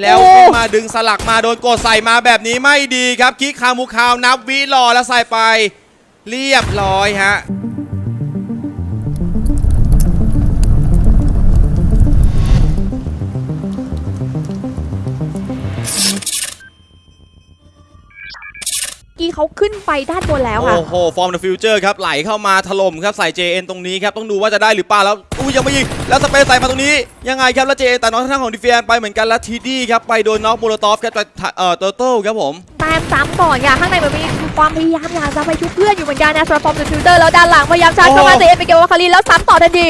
แล้วโอ้ขึ้นมาดึงสลักมาโดนกดใส่มาแบบนี้ไม่ดีครับคิกคามูคาวนับวิรอแล้วใส่ไป เรียบร้อยฮะ กี้เขาขึ้นไปด้านบนแล้วค่ะ โอ้โห ฟอร์ม the future ครับ ไหลเข้ามาถล่มครับ ใส่ JN ตรงนี้ครับ ต้องดูว่าจะได้หรือเปล่าแล้ว อู้ยังไม่ยิง แล้วสเปซใส่มาตรงนี้ ยังไงครับ แล้ว JN แต่น้องทางด้านของดิเฟียนไปเหมือนกัน แล้วทีดี้ครับ ไปโดนน็อกโมโลตอฟครับจากเอ่อเตอร์เติลครับผมแต้มซ้ำก่อนค่ะ ข้างในมันมีความพยายามอยากจะไปชุบเพื่อนอยู่เหมือนกันนะสำหรับฟอร์มเดอะฟิวเตอร์แล้วด้านหลังพยายามชาร์จเข้ามาโอ้เจเอ็นไปเกลวาคารินแล้วซ้ำต่อทันที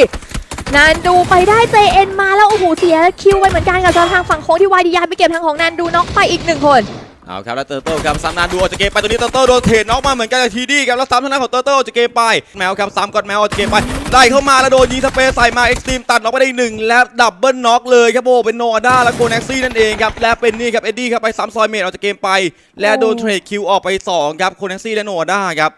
นันดูไปได้เจเอ็นมาแล้วโอ้โหเสียคิวไปเหมือนกันกับทางฝั่งโค้งที่วายดียาไปเก็บทางของนันดูน็อกไปอีกหนึ่งคน เอาครับแล้วเตอร์เติลครับซ้ำนานดูออกจากเกมไปตรงนี้เตอร์เติลโดนเทรดน็อกมาเหมือนกันทีดี้ครับแล้วซ้ำทางด้านของเตอร์เติลออกจากเกมไปแมวครับซ้ำก่อนแมวออกจากเกมไปได้เข้ามาแล้วโดนยิงสเปซใส่มาเอ็กซ์ตรีมตัดน็อกไปได้หนึ่งและดับเบิลน็อกเลยครับโอ้เป็นโนอาด้าและโกน็กซี่นั่นเองครับและเป็นนี่ครับเอ็ดดี้ครับไปซ้ำซอยเมดออกจากเกมไป และโดนเทรดคิวออกไปสองครับโกน็กซี่และโนอาด้าครับ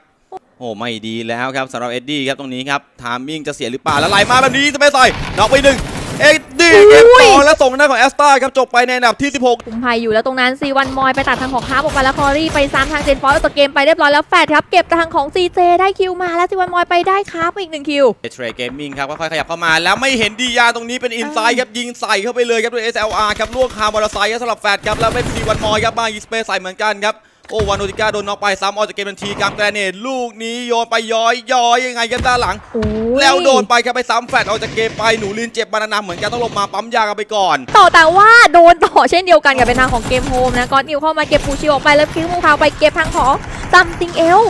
โอ้ไม่ดีแล้วครับสำหรับเอ็ดดี้ครับตรงนี้ครับทามมิ่งจะเสียหรือเปล่าแล้วไหลมาแบบนี้จะไปใส่น็อกไปหนึ่ง เอ็ดดี้เก็บสองและส่งหน้าของแอสตาครับจบไปในอันดับที่ 16คุมภัยอยู่แล้วตรงนั้นซีวันมอยไปตัดทางของคาร์บออกไปแล้วคอรี่ไปซ้ำทางเจนฟอสตัวเกมไปเรียบร้อยแล้วแฟดครับเก็บทางของซีเจได้คิวมาแล้วซีวันมอยไปได้คาร์บอีกหนึ่งคิวเทรดเกมมิ่งครับค่อยๆขยับเข้ามาแล้วไม่เห็นดียาตรงนี้เป็นอินไซด์ครับยิงใส่เข้าไปเลยครับด้วย SLR ครับล่วงคามอเตอร์ไซค์ครับสำหรับแฟดครับแล้วเป็นซีวันมอยครับมายิงสเปซใส่เหมือนกันครับ โอ้วานโนติก้าโดนน็อกไปซ้ำออกจากเกมทันทีครับแกรเนตลูกนี้โยนไปย้อยย้อยยังไงครับด้านหลังโอ้ยแล้วโดนไปครับไปซ้ำแฟดออกจากเกมไปหนูลินเจ็บบานานาเหมือนกันต้องลงมาปั๊มยากันไปก่อน ต่อแต่ว่าโดนต่อเช่นเดียวกันกับเป็นทางของเกมโฮมนะก่อนนิวเข้ามาเก็บปูชิโออกไปแล้วคิวมูคาวไปเก็บทางของซัมติงเอล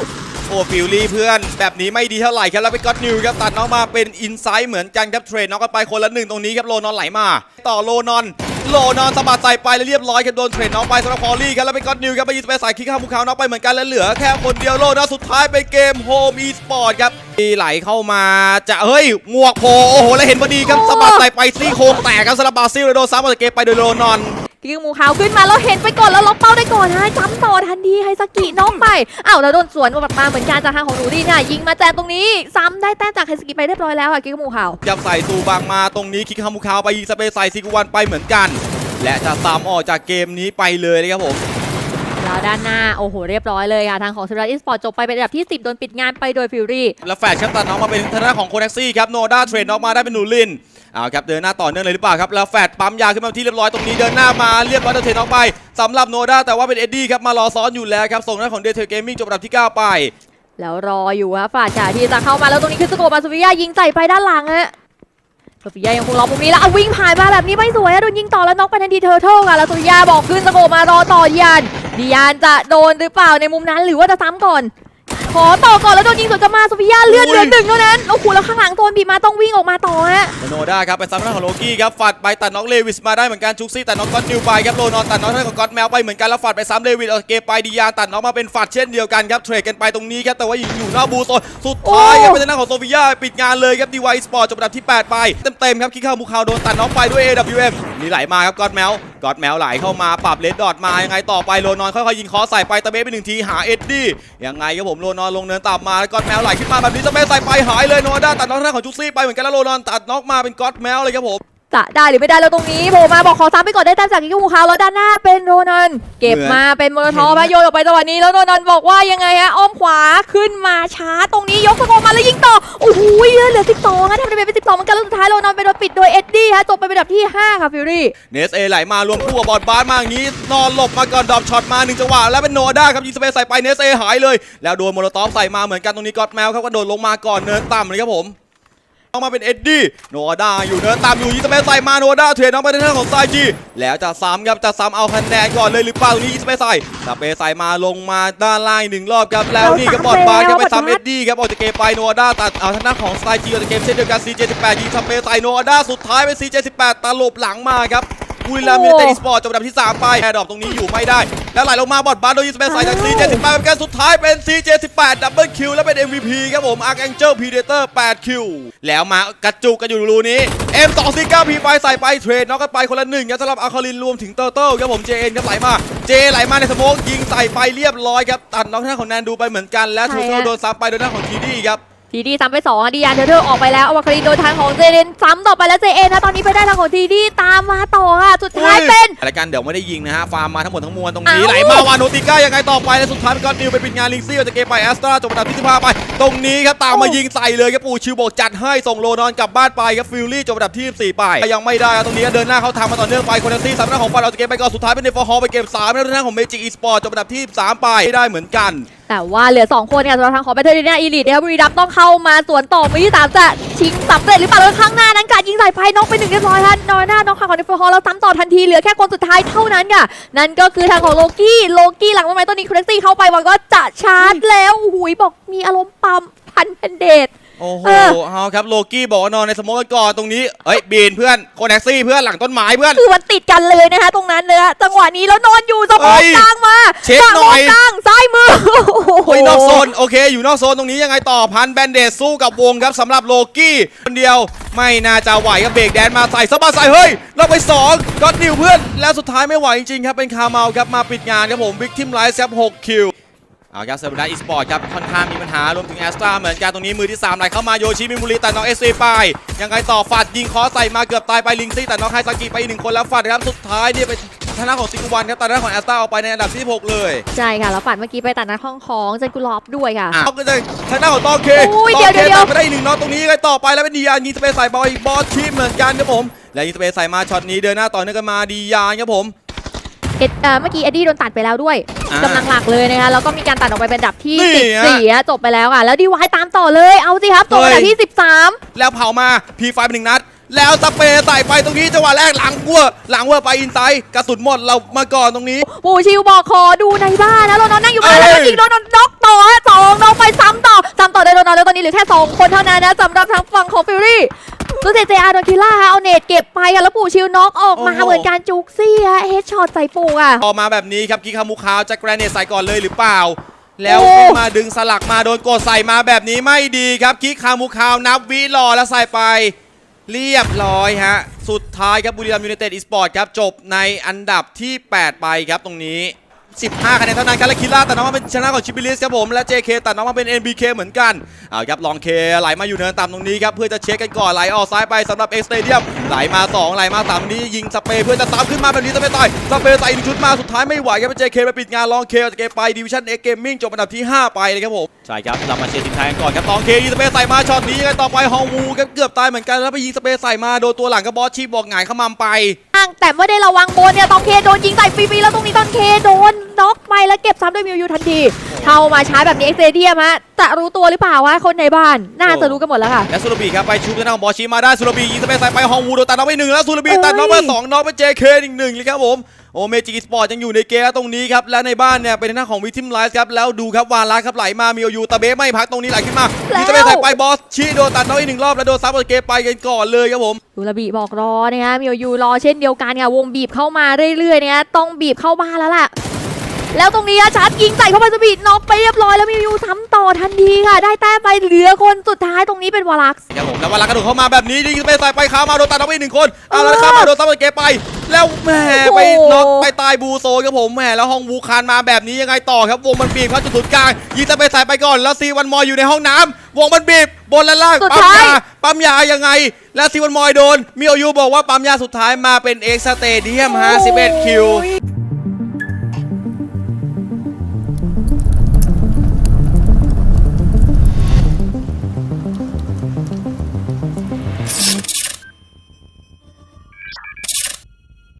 โอ้ฟิลลี่เพื่อนแบบนี้ไม่ดีเท่าไหร่ครับแล้วไปก็อตนิวครับตัดน้องมาเป็นอินไซด์เหมือนกันครับเทรดน้องกันไปคนละหนึ่งตรงนี้ครับโลนอนไหลมา ต่อโลนอน โลนอนสะบัดใส่ไปแล้วเรียบร้อยครับโดนเทรดน้องไปสำหรับคอรี่ครับแล้วไปก็อตนิวครับไปยิงไปใส่คิกข้ามภูเขาน้องไปเหมือนกันแล้วเหลือแค่คนเดียวโลนอนสุดท้ายไปเกมโฮมอีสปอร์ตครับมีไหลเข้ามาจะเฮ้ยหมวกโผล่โอ้โหแล้วเห็นพอดีครับสะบัดใส่ไปซี่โครงแตกครับสำหรับบาซิลเลยโดนซ้ำออกจากเกมไปโดยโลนอน คิวมูคาวขึ้นมาแล้วเห็นไปก่อนแล้วล็อกเป้าได้ก่อนฮะซ้ำต่อทันทีไฮสกิน้องไปอ้าวแล้วโดนสวนกลับมาเหมือนกันจากทางของหนูดีเนี่ยยิงมาแจมตรงนี้ ซ้ำได้แต้มจากไฮสกิไปเรียบร้อยแล้วอะคิวมูคาวยับใส่ซูบางมาตรงนี้คิกฮามุคาวไปยิงสเปซใส่ซิกุวันไปเหมือนกัน และจะซ้ำออกจากเกมนี้ไปเลยนะครับผมแล้วด้านหน้า โอ้โห เรียบร้อยเลยค่ะ ทางของสุราอีสปอร์ตจบไปเป็นอันดับที่ 10 โดนปิดงานไปโดยฟิวรี่ แล้วแฟดครับตัดน้องมาเป็นทางด้านของโคเน็กซี่ครับ โนด้าเทรนน้องมาได้เป็นหนูลิน เอาครับเดินหน้าต่อเนื่องเลยหรือเปล่าครับแล้วแฟดปั๊มยาขึ้นมาที่เรียบร้อยตรงนี้เดินหน้ามาเรียบร้อยเทรนน้องไปสำหรับโนด้าแต่ว่าเป็นเอ็ดดี้ครับมารอซ้อนอยู่แล้วครับส่งหน้านของเดเทอร์เกมมิ่งจบอันดับที่ 9 ไป แล้วรออยู่ฮะฝ่าจ่าที่จะเข้ามาแล้วตรงนี้คือสโกมาสุวิยายิงใส่ไปด้านหลังฮะโซฟิยายังคงรอมุมนี้แล้วเอาวิ่งผ่านมาแบบนี้ไม่สวยโดนยิงต่อแล้วน็อกไปทันทีเทอร์เทิลค่ะแล้วโซฟิยาบอกขึ้นสโกมารอต่อดิยานดิยานจะโดนหรือเปล่าในมุมนั้นหรือว่าจะซ้ำก่อน ขอต่อก่อนแล้วโดนยิงสวนกลับมาโซฟิยาเลือดเหลือหนึ่งเท่านั้นโอ้โหแล้วข้างหลังโดนบีบมาต้องวิ่งออกมาต่อฮะโนด้าครับไปซ้ำหน้านของโลกี้ครับฝัดไปตัดน้องเลวิสมาได้เหมือนกันชุกซี่ตัดน้องก็อตนิวไปครับโลนอนตัดน้องทางของก็อตแมวไปเหมือนกันแล้วฝัดไปซ้ำเลวิสเอาเกมไปดียาตัดน้องมาเป็นฝัดเช่นเดียวกันครับเทรดกันไปตรงนี้ครับแต่ว่ายิงอยู่หน้าบูโซนสุดท้ายครับเป็นทางด้านของโซฟิยาปิดงานเลยครับดีวายสปอร์ตจบอันดับที่ 8 ไปเต็มๆครับคิกเข้ามูคาวโดนตัดน้องไปด้วย AWM นี่ไหลมาครับก็อตแมว ก็อตแมวไหลเข้ามาปรับเลดดอทมายังไงต่อไปโลนอนค่อยๆยิงคอใส่ไปตะเบสไปหนึ่งทีหาเอ็ดดี้ยังไงครับผมโลนอนลงเนินต่ำมาก็อตแมวไหลขึ้นมาแบบนี้ตะเบสใส่ไปหายเลยโนด้าตัดน็อกหน้าของจุซี่ไปเหมือนกันแล้วโลนอนตัดน็อกมาเป็นก็อตแมวเลยครับผม จะได้หรือไม่ได้แล้วตรงนี้โผล่มาบอกขอซ้ำไปก่อนได้แต้มจากกิกมูคาวแล้วด้านหน้าเป็นโรนันเก็บมาเป็นโมโนทอมาโยนออกไปจังหวะนี้แล้วโรนันบอกว่ายังไงฮะอ้อมขวาขึ้นมาช้าตรงนี้ยกสโกมาแล้วยิงต่อโอ้โหเหลือเหลือ12ฮะทำได้เป็น12เหมือนกันแล้วสุดท้ายโรนันไปโดนปิดโดยเอ็ดดี้ฮะจบไปเป็นอันดับที่ 5 ค่ะฟิวรี่เนสเอไหลมารวมคู่กับบอลบาสมาอย่างนี้นอนหลบมาก่อนดรอปช็อตมาหนึ่งจังหวะแล้วเป็นโนด้าครับยิงสเปซใส่ไปเนสเอหายเลย แล้วโดนโมโลตอฟใส่มาเหมือนกันตรงนี้ก็อตแมวครับก็โดดลงมาก่อนเนินต่ำเลยครับผม ต้องมาเป็นเอ็ดดี้โนด้าอยู่เนินต่ำอยู่ยิงสเปซใส่มาโนด้าเทรดน้องไปในทางของไซจีแล้วจะซ้ำครับจะซ้ำเอาคะแนนก่อนเลยหรือเปล่าตรงนี้ยิงสเปซใส่สเปซใส่มาลงมาด้านล่างอีกหนึ่งรอบครับแล้วนี่ก็บอลบาสครับไปซ้ำเอ็ดดี้ครับออกจากเกมไปโนด้าตัดเอาทางด้านของไซจีออกจากเกมเช่นเดียวกัน CJ18 ยิงสเปซใส่โนด้าสุดท้ายเป็น CJ18 ตลบหลังมาครับ บุรีรัมย์ยูไนเต็ดอีสปอร์ตจบอันดับที่ 3 ไปแอร์ดรอปตรงนี้อยู่ไม่ได้ แล้วไหลลงมาบอดบาสโดยยิงสเปซใส่จาก CJ18 เป็นการสุดท้ายเป็น CJ18 ดับเบิลคิวและเป็น MVP ครับผม Archangel Predator 8คิวแล้วมากระจุกกันอยู่รูนี้ M249 พีไฟใส่ไปเทรดน็อกกันไปคนละหนึ่งครับสำหรับอาคารินรวมถึงเตอร์เติลครับผม JN ครับไหลมา J ไหลมาในสโมกยิงใส่ไปเรียบร้อยครับตัดน้องท่านของแนนดูไปเหมือนกันและใช่ทูเทลฮะโดนซ้ำไปโดยหน้าของทีดีครับ ทีดีซ้ำไปสองอะดียานเทอร์เทอร์ออกไปแล้วอวาคารีโดนทางของเจเดนซ้ำต่อไปแล้วเจเอนะตอนนี้ไปได้ทางของทีดีตามมาต่อค่ะสุดท้ายเป็นรายการเดี๋ยวไม่ได้ยิงนะฮะฟาร์มมาทั้งหมดทั้งมวลตรงนี้เอ้าไหลมาวานโนติก้ายังไงต่อไปและสุดท้ายเป็นกอนนิวไปปิดงานลิงซี่ออกจากเกมไปแอสตราจบอันดับที่15ไป ตรงนี้ครับตามมายิงใส่เลยครับปูชิวบอกจัดให้ส่งโลนอนกลับบ้านไปครับฟิลลี่จบอันดับที่14ไปยังไม่ได้ครับตรงนี้เดินหน้าเข้าทางมาต่อเนื่องไปคนซี่สามหน้าของฟันออกจากเกมไปก่อนสุดท้ายเป็นเนฟอร์ฮอลไปเกม3แล้วทางด้านของเมจิกอีสปอร์ตจบอันดับที่13ไปไม่ได้เหมือนกัน แต่ว่าเหลือ 2 คนค่ยสำหรับทางของแบทเทอรี่เนียอีลิทนะครับบุรีรัมย์ต้องเข้ามาสวนต่อมือที่3จะชิงสำเร็จหรือเปล่าแล้วข้างหน้านั้นการยิงใส่ไพ่น้อกไปหนึ่งเรียบร้อยค่ะนอยหน้าน้องขาของเนฟอร์ฮอลแล้วซ้ำต่อทันทีเหลือแค่คนสุดท้ายเท่านั้นค่ะนั่นก็คือทางของโลกี้โลกี้หลังต้นไม้ต้นนี้ครซี่เข้าไปบอกว่าจะชาร์จแล้วหุยบอกมีอารมณ์ปั๊มพันเพนเดต โอ้โหเออเอาครับโลกี้บอกว่านอนในสโมกกันก่อนตรงนี้ เอ้ยบีนเพื่อนโคแน็กซี่เพื่อนหลังต้นไม้เพื่อน คือมันติดกันเลยนะคะ ตรงนั้นเลยอะจังหวะนี้แล้วนอนอยู่สมองเอ้ยกลางมาเช็คหน่อยสมงกลางซ้ายมือโอ้โหโอ้ยนอกโซนโอเค อยู่นอกโซนตรงนี้ยังไงต่อพันแบนเดสสู้กับวงครับสำหรับโลกี้คนเดียวไม่น่าจะไหวครับเบรกแดนมาใส่สะบัดใส่เฮ้ยเราไป2ก็อดนิวเพื่อน แล้วสุดท้ายไม่ไหวจริงๆครับเป็นคาร์เมาครับมาปิดงานครับผมบิ๊กทิมไลท์ครับ6คิว เอาครับเซอร์บันดาอีสปอร์ตครับค่อนข้างมีปัญหารวมถึงแอสตราเหมือนกันตรงนี้มือที่3ไหลเข้ามาโยชิมิมุริแต่น้องเอสซีไป ยังไงต่อฝัดยิงคอใส่มาเกือบตายไปลิงซี่แต่น้องไฮซากิไปอีกหนึ่งคนแล้วฝัดครับสุดท้ายเนี่ยเป็นชนะของซิกุวันครับแต่ด้านของแอสตราเอาไปในอันดับที่หกเลย ใช่ค่ะ แล้วฝันเมื่อกี้ไปตัดนัดห้องของเจนกุลอฟด้วยค่ะอะก็จะทางด้านของตองเคอุ้ยตองเดี๋ยวเคเดี๋ยวตัดไปได้อีกหนึ่งน็อตตรงนี้เลยต่อไปแล้วเป็นดียานยิงสเปซใส่บอลบอสทีมเหมือนกันครับผม และยิงสเปซใส่มาช็อตนี้เดินหน้าต่อเนื่องกันมาดียานครับผมเอ็ดเอ่อเมื่อกี้เอ็ดดี้โดนตัดไปแล้วด้วยอ่า กำลังหลักเลยนะคะแล้วก็มีการตัดออกไปเป็นอันดับที่นี่ฮะ 14อะจบไปแล้วค่ะแล้วดีวายตามต่อเลยเอาสิครับจบอันดับที่ 13 แล้วเผามาพีไฟเป็นหนึ่งนัด แล้วสเปซใส่ไปตรงนี้จังหวะแรกหลังวัวหลังวัวไปอินไซด์กระสุนหมดเรามาก่อนตรงนี้ ปูชิวบอกขอดูในบ้านนะโรนอนนั่งอยู่บ้านแล้วเอ้ก็ยยิงโดนน็อกต่อฮะสองน็อกไปซ้ำต่อซ้ำต่อได้โรนอนแล้วตอนนี้เหลือแค่2คนเท่านั้นนะสำหรับทางฝั่งของฟิลลี่ซูเซเจอาร์โดนคิล่าฮะเอาเนตเก็บไปค่ะแล้วปูชิวน็อกออกมาเหมือนการจุกซี่ฮะเฮดช็อตใส่ปูอะออกมาแบบนี้ครับกิคามุคาวจะแกรเนตใส่ก่อนเลยหรือเปล่าแล้วโอ้ขึ้นมาดึงสลักมาโดนกดใส่มาแบบนี้ไม่ดีครับกิคามุคาวนับวิรอแล้วใส่ไป เรียบร้อยฮะ สุดท้ายครับบุรีรัมย์ยูไนเต็ดอีสปอร์ตครับ จบในอันดับที่ 8 ไปครับตรงนี้ 15คะแนนเท่านั้นครับและคิล่าตัดน้องมาเป็นชนะของชิบิลิสครับผมและ JK ตัดน้องมาเป็น NBK เหมือนกันเอาครับลองเคไหลมาอยู่เนินต่ำตรงนี้ครับเพื่อจะเช็คกันก่อนไหลออกซ้ายไปสำหรับเอ็กสเตเดียมไหลมา2ไหลมา3ตรงนี้ยิงสเปรย์เพื่อจะตามขึ้นมาแบบนี้สเปรย์ต่อยสเปรย์ใส่อีกชุดมาสุดท้ายไม่ไหวครับเป็น JK ไปปิดงานลองเคออกจากเกมไปดิวิชั่นเอ็กเกมมิ่งจบอันดับที่ 5 ไปเลยครับผมใช่ครับเรามาเชียร์ทีมไทยกันก่อนครับลองเคยิงสเปรย์ใส่มาช็อตนี้ยังไงต่อไปฮองวูครับเกือบตายเหมือนกันแล้วไปยิงสเปรย์ใส่มาโดนตัวหลังกับบอสชีบอกหงายขมำไปางแต่ไม่ได้ระวังบนเนี่ยตองเคโดนยิงใส่ฟรีๆแล้วตรงนี้ตอนเคโดนน็อกไปแล้วเก็บซ้ำด้วยมิวยูทันทีเข้ามาช้าแบบนี้เอ็กเซเดียมฮะจะรู้ตัวหรือเปล่าว่าคนในบ้าน น่าจะรู้กันหมดแล้วค่ะ และซูรบีครับไปชุบทางด้านของบอชิมาได้ซูรบียิงสเปซใส่ไปฮองวูโดนตัดน็อกไปหนึ่งแล้วซูรบีเอ้ยตัดน็อกไปสองน็อกไปเจเคอีกหนึ่งเลยครับผมโอเมจิสปอร์ตยังอยู่ในเกมตรงนี้ครับ และในบ้านเนี่ย เป็นทางด้านของวิทิมไลฟ์ครับ แล้วดูครับ วาระครับไหลมา มีโอยูตะเบะไม่พักตรงนี้ไหลขึ้นมายิงสเปซใส่ไปบอสชีโดนตัดน็อกอีกหนึ่งรอบ แล้วโดนซับออกจากเกมไปกันก่อนเลยครับผมดูระบีบอกรอนะคะมิวยูรอเช่นเดียวกันค่ะวงบีบเข้ามาเรื่อยๆเนี่ยต้องบีบเข้าบ้านแล้วล่ะ แล้วตรงนี้อะชาร์จยิงใส่เข้าไปสปีดน็อกไปเรียบร้อยแล้วมิวยูทำต่อทันทีค่ะ ได้แต้มไปเหลือคนสุดท้ายตรงนี้เป็นวาลักซ์ครับผมแล้ววาระกระโดดเข้ามาแบบนี้ยิงสเปซใส่ไปขามาโดนตัดน็อกไปอีกหนึ่งคนเอาแล้วขามาโดนซับออกจากเกมไป แล้วแหมไปน็อกไปตายบูโซครับผมแหมแล้วฮองวูคานมาแบบนี้ยังไงต่อครับวงมันบีบเข้าจุดศูนย์กลางยิงสเปซใส่ไปก่อนแล้วซีวันมอยอยู่ในห้องน้ำวงมันบีบบนและล่างสุดปั๊มท้ายยาปั๊มยายังไง แล้วซีวันมอยโดนมิโอยูบอกว่าปั๊มยาสุดท้ายมาเป็นเอ็กซ์สเตเดียมฮะ11คิวโอ้ย